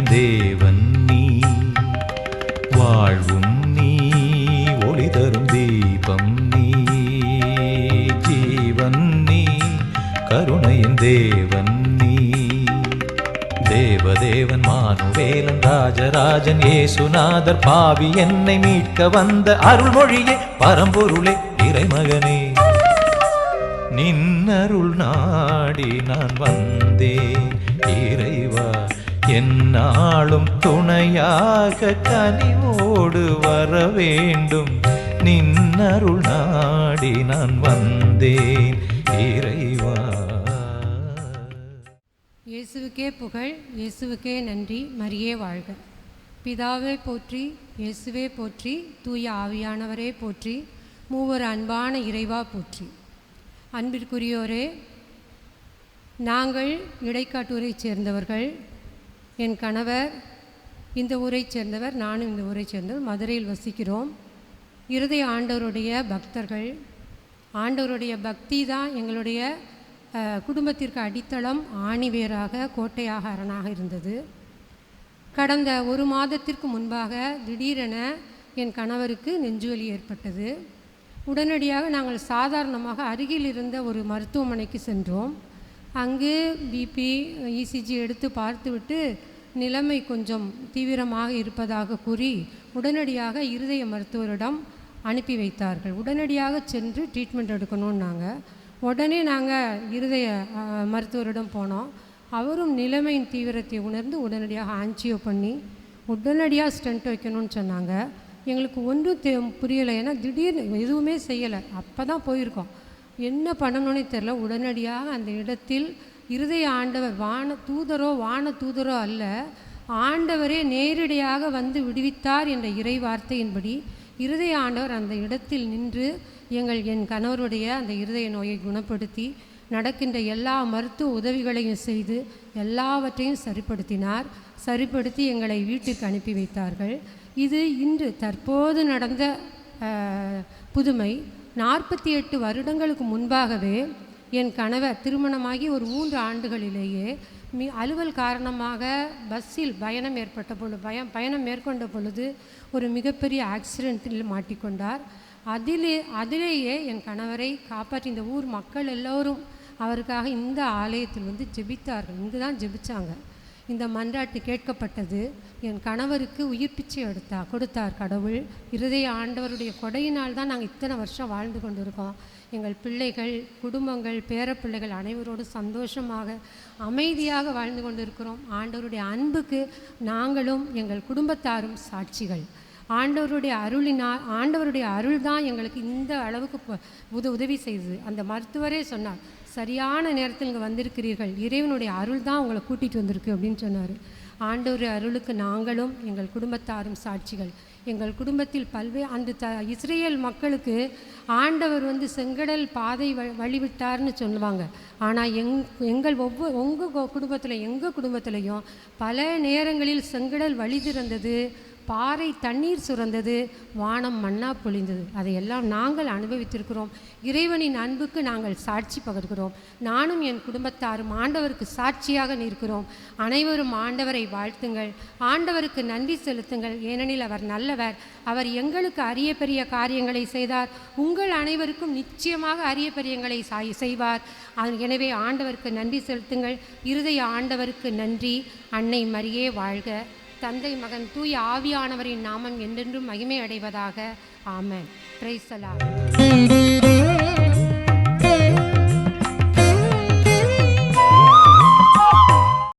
என் தேவன் நீ வாழ்வும் நீ ஒளி தரும் தீபம் நீ. ஜீவன் நீ கருணையின் தேவன் நீ. தேவதேவன் மானுவேலன் ராஜராஜன் ஏசுநாதர் பாவி என்னை மீட்க வந்த அருள்மொழியே பரம்பொருளே இறைமகனே. நின்னருள் நாடி நான் வந்தேன் இறைவா என்னாலும் துணையாக கனிவோடு வர வேண்டும் நின்னருள் நாடி நான் வந்தேன் இறைவா. இயேசுவுக்கே புகழ் இயேசுவுக்கே நன்றி மரியே வாழ்க. பிதாவே போற்றி இயேசுவே போற்றி தூய ஆவியானவரே போற்றி மூவர் அன்பான இறைவா போற்றி. அன்பிற்குரியோரே நாங்கள் இடைக்காட்டூரைச் சேர்ந்தவர்கள் என் கணவர் இந்த ஊரைச் சேர்ந்தவர் நானும் இந்த ஊரைச் சேர்ந்தவர் மதுரையில் வசிக்கிறோம். இருதய ஆண்டவருடைய பக்தர்கள். ஆண்டவருடைய பக்தி தான் எங்களுடைய குடும்பத்திற்கு அடித்தளம் ஆணிவேராக கோட்டையாக அரணாக இருந்தது. கடந்த ஒரு மாதத்திற்கு முன்பாக திடீரென என் கணவருக்கு நெஞ்சுவலி ஏற்பட்டது. உடனடியாக நாங்கள் சாதாரணமாக அருகில் இருந்த ஒரு மருத்துவமனைக்கு சென்றோம். அங்கு பிபி இசிஜி எடுத்து பார்த்துவிட்டு நிலைமை கொஞ்சம் தீவிரமாக இருப்பதாக கூறி உடனடியாக இருதய மருத்துவரிடம் அனுப்பி வைத்தார்கள். உடனடியாக சென்று ட்ரீட்மெண்ட் எடுக்கணும்னாங்க. உடனே நாங்கள் இருதய மருத்துவரிடம் போனோம். அவரும் நிலைமையின் தீவிரத்தை உணர்ந்து உடனடியாக ஆஞ்சியோ பண்ணி உடனடியாக ஸ்டென்ட் வைக்கணும்னு சொன்னாங்க. எங்களுக்கு ஒன்றும் தெ புரியலை. ஏன்னா திடீர்னு எதுவுமே செய்யலை. அப்போ தான் போயிருக்கோம். என்ன பண்ணணும்னே தெரில உடனடியாக அந்த இடத்தில் இருதய ஆண்டவர் வான தூதரோ வான தூதரோ அல்ல ஆண்டவரே நேரடியாக வந்து விடுவித்தார் என்ற இறை வார்த்தையின்படி இருதய ஆண்டவர் அந்த இடத்தில் நின்று எங்கள் என் கணவருடைய அந்த இருதய நோயை குணப்படுத்தி நடக்கின்ற எல்லா மருத்துவ உதவிகளையும் செய்து எல்லாவற்றையும் சரிப்படுத்தினார். சரிப்படுத்தி எங்களை வீட்டுக்கு அனுப்பி வைத்தார்கள். இது இன்று தற்போது நடந்த புதுமை. நாற்பத்தி எட்டு வருடங்களுக்கு முன்பாகவே என் கணவர் திருமணமாகி ஒரு மூன்று ஆண்டுகளிலேயே மி அலுவல் காரணமாக பஸ்ஸில் பயணம் ஏற்பட்ட பொழுது பயம் பயணம் மேற்கொண்ட பொழுது ஒரு மிகப்பெரிய ஆக்சிடெண்ட்டில் மாட்டிக்கொண்டார். அதிலே அதிலேயே என் கணவரை காப்பாற்றி இந்த ஊர் மக்கள் எல்லோரும் அவருக்காக இந்த ஆலயத்தில் வந்து ஜெபித்தார்கள். இங்கு தான் ஜெபிச்சாங்க. இந்த மன்றாட்டு கேட்கப்பட்டது. என் கணவருக்கு உயிர் பிச்சை எடுத்தா கொடுத்தார் கடவுள். இருதய ஆண்டவருடைய கொடையினால் தான் நாங்கள் இத்தனை வருஷம் வாழ்ந்து கொண்டிருக்கோம். எங்கள் பிள்ளைகள் குடும்பங்கள் பேரப்பிள்ளைகள் அனைவரோடு சந்தோஷமாக அமைதியாக வாழ்ந்து கொண்டிருக்கிறோம். ஆண்டவருடைய அன்புக்கு நாங்களும் எங்கள் குடும்பத்தாரும் சாட்சிகள். ஆண்டவருடைய அருளினால் ஆண்டவருடைய அருள் தான் எங்களுக்கு இந்த அளவுக்கு உத உதவி செய்தது. அந்த மருத்துவரே சொன்னார் சரியான நேரத்தில் இங்கே வந்திருக்கிறீர்கள். இறைவனுடைய அருள் தான் உங்களை கூட்டிகிட்டு வந்திருக்கு அப்படின்னு சொன்னார். ஆண்டவர் அருளுக்கு நாங்களும் எங்கள் குடும்பத்தாரும் சாட்சிகள். எங்கள் குடும்பத்தில் பல்வே அந்த த இஸ்ரேல் மக்களுக்கு ஆண்டவர் வந்து செங்கடல் பாதை வ வழிவிட்டார்னு சொல்லுவாங்க. ஆனால் எங் எங்கள் ஒவ்வொரு உங்கள் குடும்பத்தில் எங்கள் குடும்பத்திலையும் பல நேரங்களில் செங்கடல் வழி திறந்தது. பாறை தண்ணீர் சுரந்தது வானம் மண்ணா பொழிந்தது. அதையெல்லாம் நாங்கள் அனுபவித்திருக்கிறோம். இறைவனின் அன்புக்கு நாங்கள் சாட்சி பகர்கிறோம். நானும் என் குடும்பத்தாரும் ஆண்டவருக்கு சாட்சியாக நிற்கிறோம். அனைவரும் ஆண்டவரை வாழ்த்துங்கள். ஆண்டவருக்கு நன்றி செலுத்துங்கள். ஏனெனில் அவர் நல்லவர். அவர் எங்களுக்கு அரிய பெரிய காரியங்களை செய்தார். உங்கள் அனைவருக்கும் நிச்சயமாக அரிய பெரியங்களை சாய் செய்வார். எனவே ஆண்டவருக்கு நன்றி செலுத்துங்கள். இருதய ஆண்டவருக்கு நன்றி. அன்னை மரியே வாழ்க. தந்தை மகன் தூய ஆவியானவரின் நாமம் என்றென்றும் மகிமை அடைவதாக ஆமன் பிரைசலா